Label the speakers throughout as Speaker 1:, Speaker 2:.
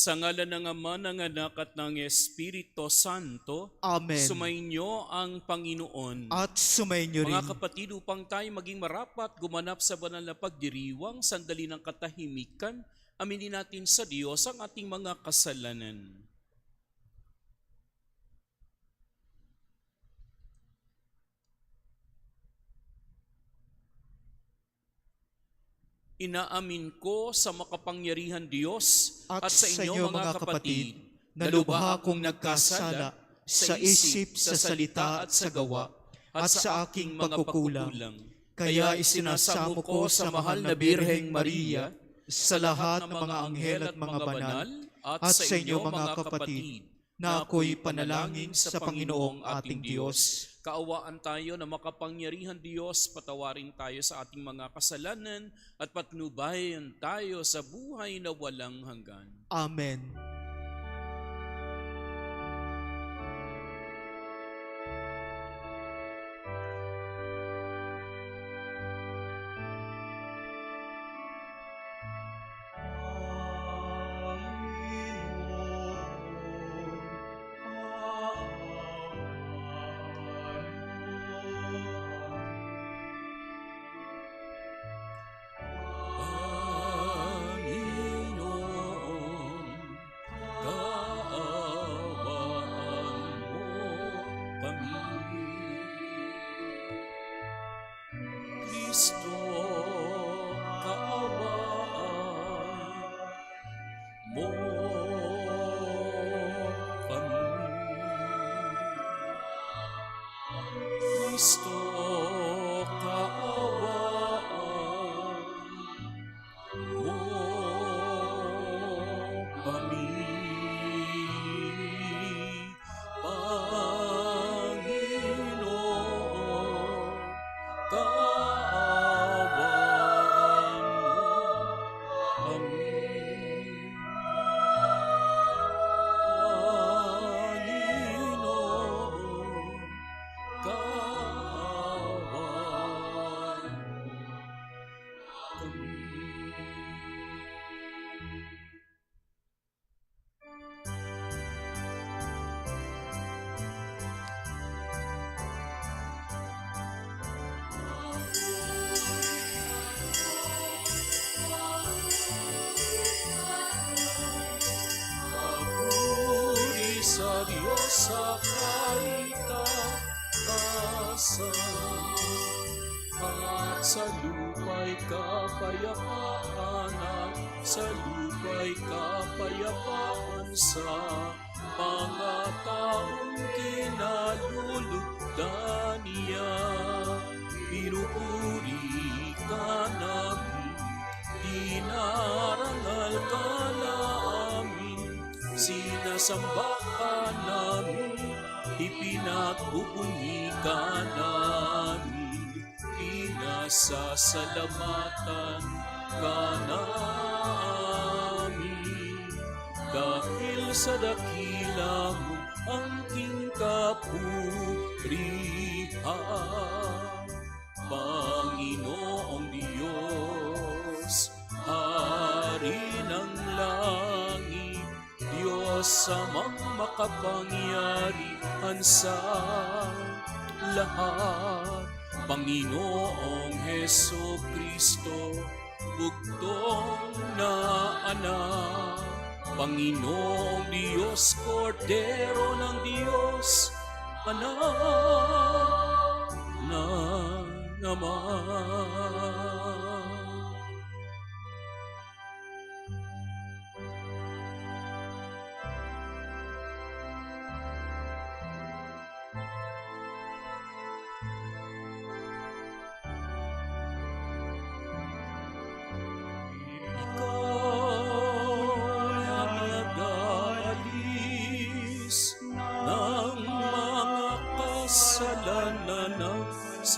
Speaker 1: Sa ngalan ng Ama, ng Anak at ng Espiritu Santo,
Speaker 2: Amen.
Speaker 1: sumainyo ang Panginoon.
Speaker 2: At sumainyo rin.
Speaker 1: Mga kapatid, upang tayo maging marapat, gumanap sa banal na pagdiriwang, sandali ng katahimikan, aminin natin sa Diyos ang ating mga kasalanan. Inaamin ko sa makapangyarihan Diyos at, sa inyo mga kapatid,
Speaker 2: na lubha kong nagkasala sa isip, sa salita at sa gawa, at sa aking pagkukulang. Kaya isinasamo ko sa mahal na Birheng Maria, sa lahat ng mga anghel at mga banal, at sa inyo mga kapatid, na ako'y panalangin sa Panginoong ating Diyos.
Speaker 1: Kaawaan tayo na makapangyarihan Diyos, patawarin tayo sa ating mga kasalanan at patnubayan tayo sa buhay na walang hanggan.
Speaker 2: Amen.
Speaker 1: Kaitaasan at sa lupa'y kapayapaan at sa lupa'y kapayapaan sa mga taong kinalulugdan niya. Pinupuri ka namin, dinarangal ka namin, sinasamba ka ipinagbubunyi ka namin, pinasasalamatan ka namin. Dahil sa dakila mo ang king kapurihan, Panginoong Diyos, Hari ng langit, Diyos amang makapangyarihan sa lahat. Panginoong Heso Kristo, bugtong na anak. Panginoong Diyos, Kordero ng Diyos, anak na naman.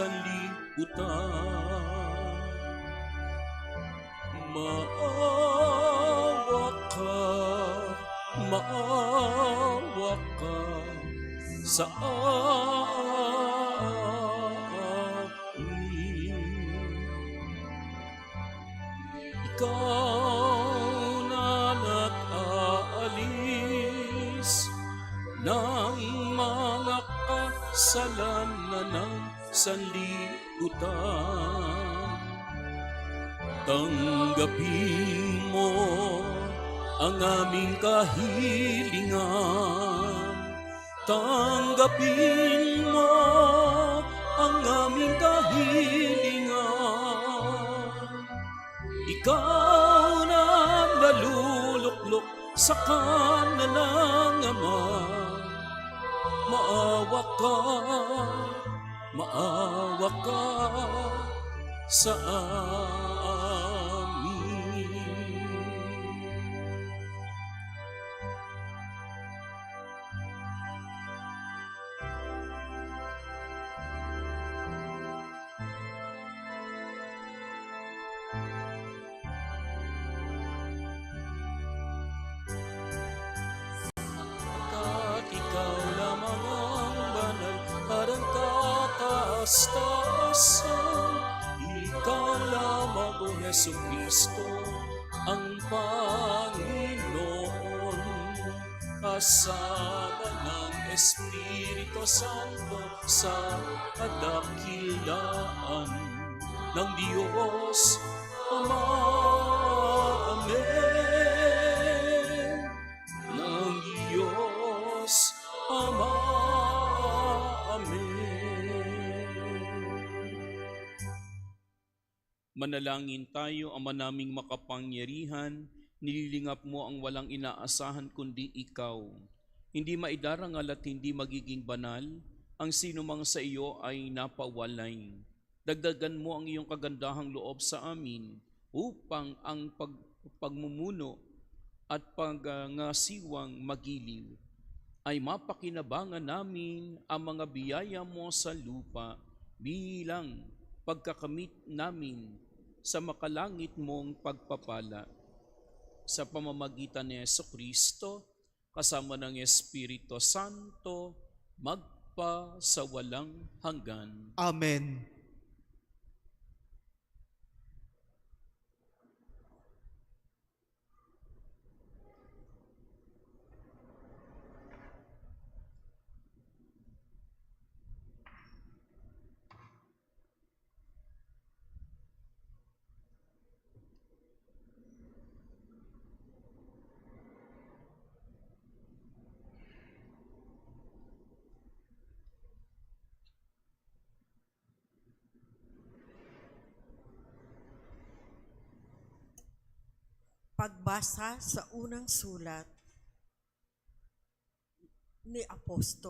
Speaker 1: sa liputan Maawa ka, maawa ka sa amin Ikaw na nag-aalis ng mga kasalanan ng sanlibutan. Tanggapin mo ang aming kahilingan. Tanggapin mo ang aming kahilingan. Ikaw na naluluklok sa kanan ng Ama. Maawa ka, maawa ka sa amin. Kataas-taasan Ikaw lamang o Yesu Cristo Ang Panginoon. Kasama ng Espiritu Santo Sa kadakilaan ng Diyos Ama Manalangin tayo, Ama naming makapangyarihan, nililingap mo ang walang inaasahan kundi ikaw. Hindi maidarangal at hindi magiging banal, ang sino mang sa iyo ay napawalay. Dagdagan mo ang iyong kagandahang loob sa amin upang ang pag, pagmumuno at pagngasiwang magiliw ay mapakinabangan namin ang mga biyaya mo sa lupa bilang pagkakamit namin sa makalangit mong pagpapala. Sa pamamagitan ni Yeso Kristo, kasama ng Espiritu Santo, magpa sa walang hanggan.
Speaker 2: Amen.
Speaker 3: Pagbasa sa unang sulat ni Apostol